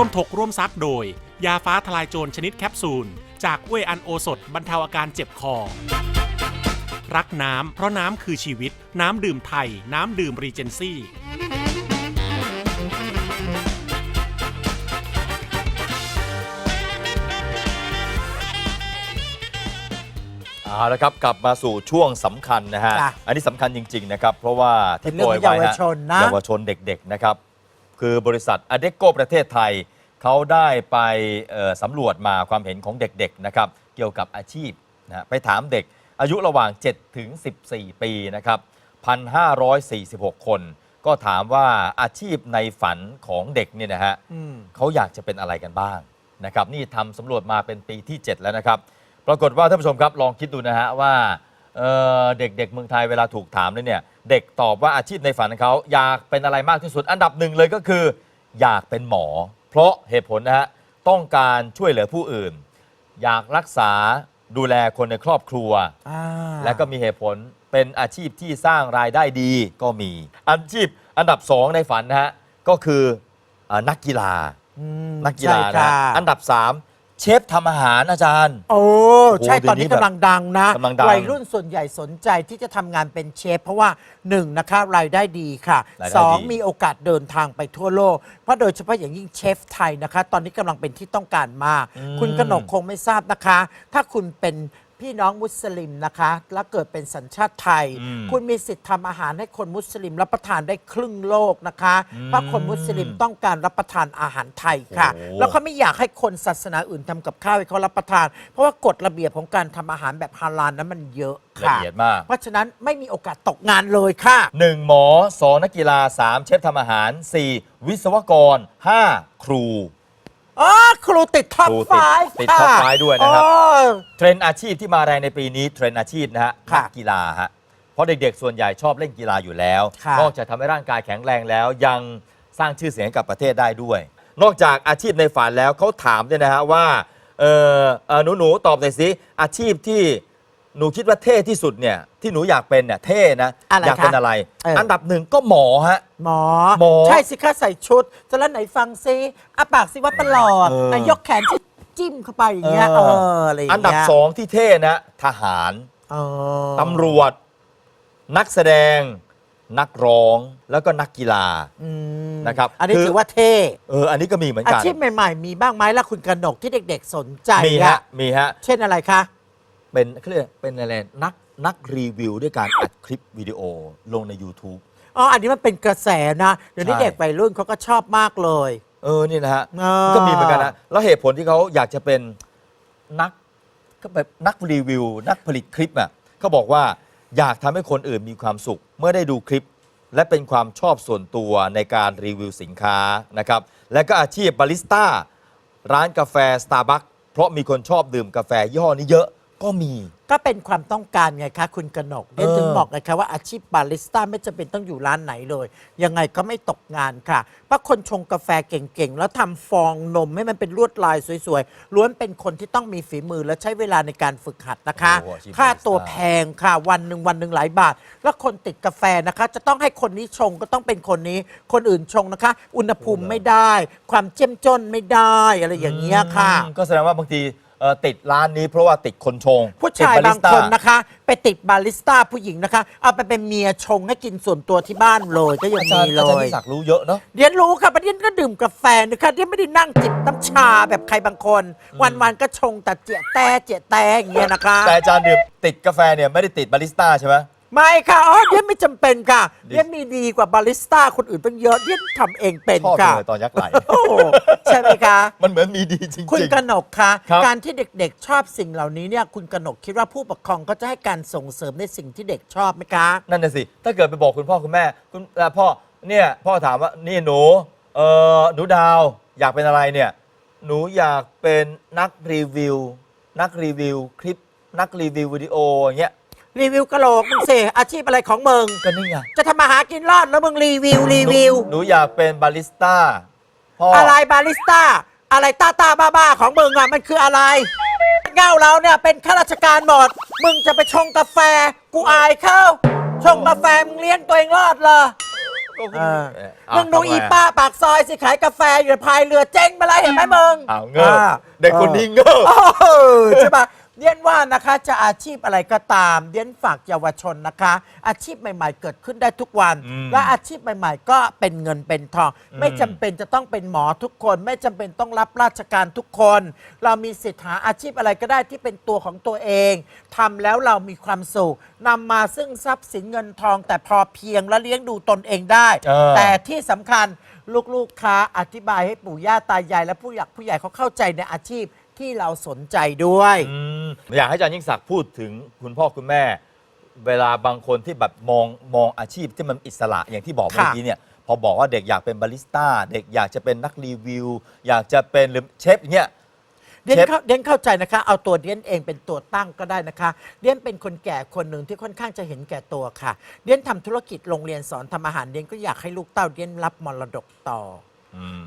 ร่วมถกร่วมซักโดย ยาฟ้าทลายโจรชนิดแคปซูล จากเวยอันโอสถบรรเทาอาการเจ็บคอ รักน้ำเพราะน้ำคือชีวิต น้ำดื่มไทย น้ำดื่มรีเจนซี่เอาละครับกลับมาสู่ช่วงสำคัญนะฮะ จ้ะอันนี้สำคัญจริง ๆ นะครับ เพราะว่าที่เป็นเรื่องโปรยของไว้เยาวชนนะ เยาวชนเด็ก ๆ นะครับ คือบริษัทอเดโกประเทศไทย เขาได้ไปเอ่อสำรวจมาความเห็นของเด็กๆนะครับเกี่ยวกับอาชีพนะฮะไปถามเด็กอายุระหว่าง 7 ถึง 14 ปีนะครับ 1,546 คน ก็ถามว่าอาชีพในฝันของเด็กเนี่ยนะฮะอืมเขาอยากจะเป็นอะไรกันบ้างนะครับนี่ทำสำรวจมาเป็นปีที่ 7 แล้วนะครับ ปรากฏว่าท่านผู้ชมครับลองคิดดูนะฮะว่าเอ่อเด็กๆเมืองไทยเวลาถูกถามเนี่ย เด็กตอบว่าอาชีพในฝันของเขาอยากเป็นอะไรมากที่สุด อันดับหนึ่งเลยก็คือ อยากเป็นหมอ เพราะเหตุผลนะฮะต้องการช่วยเหลือผู้อื่น อยากรักษาดูแลคนในครอบครัว อ่าและก็มีเหตุผลเป็นอาชีพที่สร้างรายได้ดีก็มี อาชีพอันดับสองในฝันนะฮะก็คืออานักกีฬา อืมนักกีฬาใช่นะค่ะ อันดับ 3 เชฟทำอาหารอาจารย์ โอ้ใช่ โอ้ตอนนี้เดี๋ยวนี้กำลังดังนะกำลังดังวัยรุ่นส่วนใหญ่สนใจที่จะทำงานเป็นเชฟ เพราะว่าหนึ่งนะคะรายได้ดีค่ะรายได้สองดีมีโอกาสเดินทางไปทั่วโลก เพราะโดยเฉพาะอย่างยิ่งเชฟไทยนะคะ ตอนนี้กำลังเป็นที่ต้องการมากอืมคุณกนกคงไม่ทราบนะคะ ถ้าคุณเป็น พี่น้องมุสลิมนะคะ แล้วเกิดเป็นสัญชาติไทย อืมคุณมีสิทธิ์ทำอาหารให้คนมุสลิมรับประทานได้ครึ่งโลกนะคะ อืมเพราะคนมุสลิมต้องการรับประทานอาหารไทยค่ะ โอ้ แล้วเขาไม่อยากให้คนศาสนาอื่นทำกับข้าวให้เขารับประทาน เพราะว่ากฎระเบียบของการทำอาหารแบบฮาลาลนั้นมันเยอะละค่ะ เอียดมาก เพราะฉะนั้นไม่มีโอกาสตกงานเลยค่ะ 1 หมอ 2 นักกีฬา 3 เชฟทำอาหาร 4 วิศวกร 5 ครู อ๋อครูติดท็อปครูไฟติดติด top five ด้วยนะครับโอ้เทรนด์อาชีพที่มาแรงในปีนี้เทรนด์อาชีพนะฮะค่ะนักกีฬาฮะเพราะเด็กๆ ส่วนใหญ่ชอบเล่นกีฬาอยู่แล้ว ค่ะ นอกจากทำให้ร่างกายแข็งแรงแล้วยังสร้างชื่อเสียงให้กับประเทศได้ด้วย นอกจากอาชีพในฝันแล้วเขาถามด้วยนะฮะว่าเออเอ่อหนูๆตอบหน่อยสิอาชีพที่ หนูคิดว่าเท่ที่สุดเนี่ยที่หนูอยากเป็นเนี่ยเท่นะอะไรอยากเป็นคะอะไร เอออั อันดับหนึ่งก็หมอฮะ หมอ หมอใช่สิคะใส่ชุดจะแล้วไหนฟังซิอาปากสิว่าประหลอดเออไหนยกแขนที่จิ้มเข้าไปอย่างเงี้ยเอเออออะไรอย่างอันดับเงี้ยสองที่เท่นะ ทหารเออตำรวจ นักแสดง นักร้องแล้วก็นักกีฬา อืมนะครับ อันนี้คือถือว่าเท่ เอออันนี้ก็มีเหมือนอากันชีพใหม่ ๆ มีบ้างไหมล่ะคุณกนกที่เด็ก ๆ สนใจมีอะฮะมีฮะ เช่นอะไรคะ เป็นเขาเรียกเป็นอะไรนักนักรีวิวด้วยการอัดคลิปวิดีโอลงใน YouTube อ๋อ อันนี้มันเป็นกระแสนะเดี๋ยวนี้ใช่ เด็กวัยรุ่นเขาก็ชอบมากเลย เออนี่นะฮะเออก็มีเหมือนกันนะแล้วเหตุผลที่เขาอยากจะเป็นนักก็แบบนักรีวิว นักผลิตคลิปอะเขาบอกว่าอยากทำให้คนอื่นมีความสุข เมื่อได้ดูคลิป และเป็นความชอบส่วนตัวในการรีวิวสินค้านะครับและก็อาชีพบาริสต้า ร้านกาแฟ Starbucks เพราะมีคนชอบดื่มกาแฟยี่ห้อนี้เยอะ ก็มี ก็เป็นความต้องการไงคะคุณกนกเดี๋ยวเออถึงบอกไงคะว่าอาชีพบาริสต้าไม่จำเป็นต้องอยู่ร้านไหนเลย ยังไงก็ไม่ตกงานค่ะ เพราะคนชงกาแฟเก่งๆ แล้วทำฟองนมให้มันเป็นลวดลายสวยๆ ล้วนเป็นคนที่ต้องมีฝีมือและใช้เวลาในการฝึกหัดนะคะ โอ้อาชีพค่าตัวบาริสต้า แพงค่ะ วันหนึ่งวันหนึ่งหลายบาท แล้วคนติดกาแฟนะคะ จะต้องให้คนนี้ชงก็ต้องเป็นคนนี้ คนอื่นชงนะคะ อุณหภูมิไม่ได้ ความเจ้มจนไม่ได้อะไรอย่างเงี้ยค่ะ อืมก็แสดงว่าบางที เอ่อติดร้านนี้เพราะว่าติดคนชงผู้ชายติดบางริสต้ คนนะคะ ไปติดบาริสต้าผู้หญิงนะคะ เอาไปเป็นเมียชงให้กินส่วนตัวที่บ้านเลยก็ยังอาจารมีย์เลอาจารย์ยนิสักรู้เยอะเนาะ เรียนรู้ค่ะประเด็นก็ดื่มกาแฟนะคะเรียนไม่ได้นั่งจิบน้ำชาแบบใครบางคน วันๆก็ชงแต่เจียแต่เจียแต่อย่างเงี้ยนะคะ แต่อาจารย์ดื่มติดกาแฟเนี่ยไม่ได้ติดบาริสต้าใช่ไหม ไม่ค่ะอ๋อเรียนไม่จำเป็นค่ะดิเรียนมีดีกว่าบาริสต้าคนอื่นเป็นเยอะเรียนทำเองเป็นชอบจัค่ะงเลยตอนยักษ์ไหล โอ้โหใช่ไหมคะ มันเหมือนมีดีจริงๆ คุณกนกคะครับ การที่เด็กๆชอบสิ่งเหล่านี้เนี่ยคุณกนกคิดว่าผู้ปกครองก็จะให้การส่งเสริมในสิ่งที่เด็กชอบไหมคะ นั่นน่ะสิ ถ้าเกิดไปบอกคุณพ่อคุณแม่ คุณเอ่อพ่อ เนี่ย พ่อถามว่า นี่หนู เออหนูดาว อยากเป็นอะไรเนี่ย หนูอยากเป็นนักรีวิว นักรีวิวคลิป นักรีวิววิดีโออย่างเงี้ย รีวิวกะโหลกมึงสิอาชีพอะไรของมึง ก็นี่ไงจะทำมาหากินรอดแล้วมึงรีวิวรีวิว หนูอยากเป็นบาริสต้าพ่อออะไรบาริสต้า อะไรต้าต้าบ้าบ้าๆของมึงอะมันคืออะไร เง่าเราเนี่ยเป็นข้าราชการหมด มึงจะไปชงกาแฟ กูอายเข้า ชงกาแฟมึงเลี้ยงตัวเองรอดเหรอ ก็คงเออเอ่อมึงดูทำไอีป้าปากซอยสิขายกาแฟอยู่พายเรือเจ๊งไปแล้วเห็นไหมมึง อ้าวเงิบอ่า เด็กคนนี้เงิบ เออใช่ปะ เดียนว่านะคะจะอาชีพอะไรก็ตาม เดียนฝากเยาวชนนะคะ อาชีพใหม่ ๆ เกิดขึ้นได้ทุกวัน อืมและอาชีพใหม่ ๆ ก็เป็นเงินเป็นทอง อืม ไม่จำเป็นจะต้องเป็นหมอทุกคน ไม่จำเป็นต้องรับราชการทุกคน เรามีสิทธิ์หาอาชีพอะไรก็ได้ที่เป็นตัวของตัวเองทำแล้วเรามีความสุขนำมาซึ่งทรัพย์สินเงินทอง แต่พอเพียงและเลี้ยงดูตนเองได้ เออ แต่ที่สำคัญลูกๆค้าอธิบายให้ปู่ย่าตายายและผู้หลักผู้ใหญ่เขาเข้าใจในอาชีพ ที่เราสนใจด้วย อืมอยากให้อาจารย์ยิ่งศักดิ์พูดถึงคุณพ่อคุณแม่ เวลาบางคนที่แบบมองมองอาชีพที่มันอิสระอย่างที่บอกเมื่อค่ะกี้เนี่ยพอบอกว่าเด็กอยากเป็นบาริสต้า เด็กอยากจะเป็นนักรีวิว อยากจะเป็นหรือเชฟอย่างเงี้ยเดียนเชฟ เข้าเดียนเข้าใจนะคะ เอาตัวเดียนเองเป็นตัวตั้งก็ได้นะคะ เดียนเป็นคนแก่คนหนึ่งที่ค่อนข้างจะเห็นแก่ตัวค่ะ เดียนทำธุรกิจโรงเรียนสอนทำอาหารเดียนก็อยากให้ลูกเต้าเดียนรับมรดกต่ออืม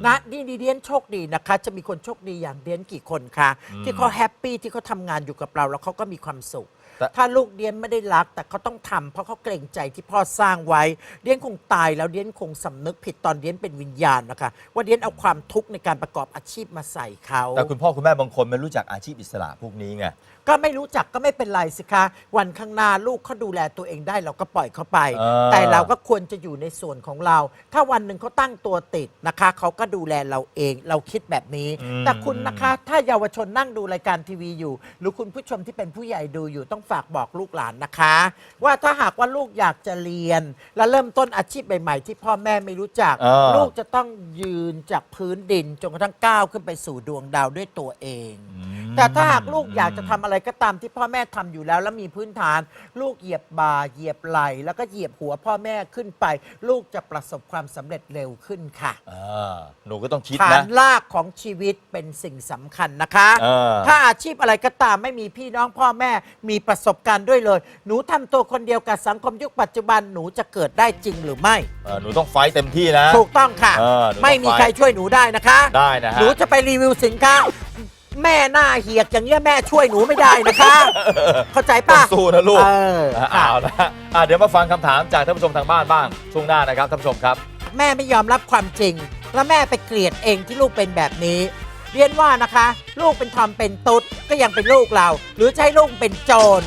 นะนี่ดีเดียนโชคดีนะคะ จะมีคนโชคดีอย่างเดียนกี่คนคะอืมที่เขาแฮปปี้ที่เขาทำงานอยู่กับเราแล้วเขาก็มีความสุข แต่ ถ้าลูกเดียนไม่ได้รัก แต่เขาต้องทำเพราะเขาเกรงใจที่พ่อสร้างไว้เดียนคงตายแล้วเดียนคงสำนึกผิดตอนเดียนเป็นวิญญาณนะคะว่าเดียนเอาความทุกข์ในการประกอบอาชีพมาใส่เขา แต่คุณพ่อคุณแม่บางคนไม่รู้จักอาชีพอิสระพวกนี้ไง ก็ไม่รู้จักก็ไม่เป็นไรสิคะ วันข้างหน้าลูกเขาดูแลตัวเองได้เราก็ปล่อยเขาไป เออ แต่เราก็ควรจะอยู่ในส่วนของเรา ถ้าวันหนึ่งเขาตั้งตัวติดนะคะ เขาก็ดูแลเราเองเราคิดแบบนี้ แต่คุณนะคะ ถ้าเยาวชนนั่งดูรายการทีวีอยู่ หรือคุณผู้ชมที่เป็นผู้ใหญ่ดูอยู่ต้องฝากบอกลูกหลานนะคะ ว่าถ้าหากว่าลูกอยากจะเรียน และเริ่มต้นอาชีพใหม่ ๆ ที่พ่อแม่ไม่รู้จัก เออ ลูกจะต้องยืนจากพื้นดินจนกระทั่งก้าวขึ้นไปสู่ดวงดาวด้วยตัวเอง แต่ถ้าหากลูกอยากจะทำอะไรก็ตามที่พ่อแม่ทำอยู่แล้ว แล้วมีพื้นฐาน ลูกเหยียบบ่าเหยียบไหล่แล้วก็เหยียบหัวพ่อแม่ขึ้นไป ลูกจะประสบความสำเร็จเร็วขึ้นค่ะอ่าหนูก็ต้องคิดฐานะ นรากของชีวิตเป็นสิ่งสำคัญนะคะ เออ ถ้าอาชีพอะไรก็ตามไม่มีพี่น้องพ่อแม่มีประสบการณ์ด้วยเลย หนูทำตัวคนเดียวกับสังคมยุคปัจจุบันหนูจะเกิดได้จริงหรือไม่ เออหนูต้องไฟต์เต็มที่นะ ถูกต้องค่ะ เออหนูต้องไม่มีไฟใครช่วยหนูได้นะคะ ได้นะฮะ หนูจะไปรีวิวสินค้า แม่หน้าเหียกอย่างเงี้ยแม่ช่วยหนูไม่ได้นะคะ เข้าใจต้อป่ะงสู้นะลูกเอออะค่ะ เอาละอะเดี๋ยวมาฟังคำถามจากท่านผู้ชมทางบ้านบ้างช่วงหน้านะครับท่านผู้ชมครับ แม่ไม่ยอมรับความจริง แล้วแม่ไปเกลียดเองที่ลูกเป็นแบบนี้ เรียนว่านะคะ ลูกเป็นทอมเป็นตุ๊ดก็ยังเป็นลูกเรา หรือจะให้ลูกเป็นโจร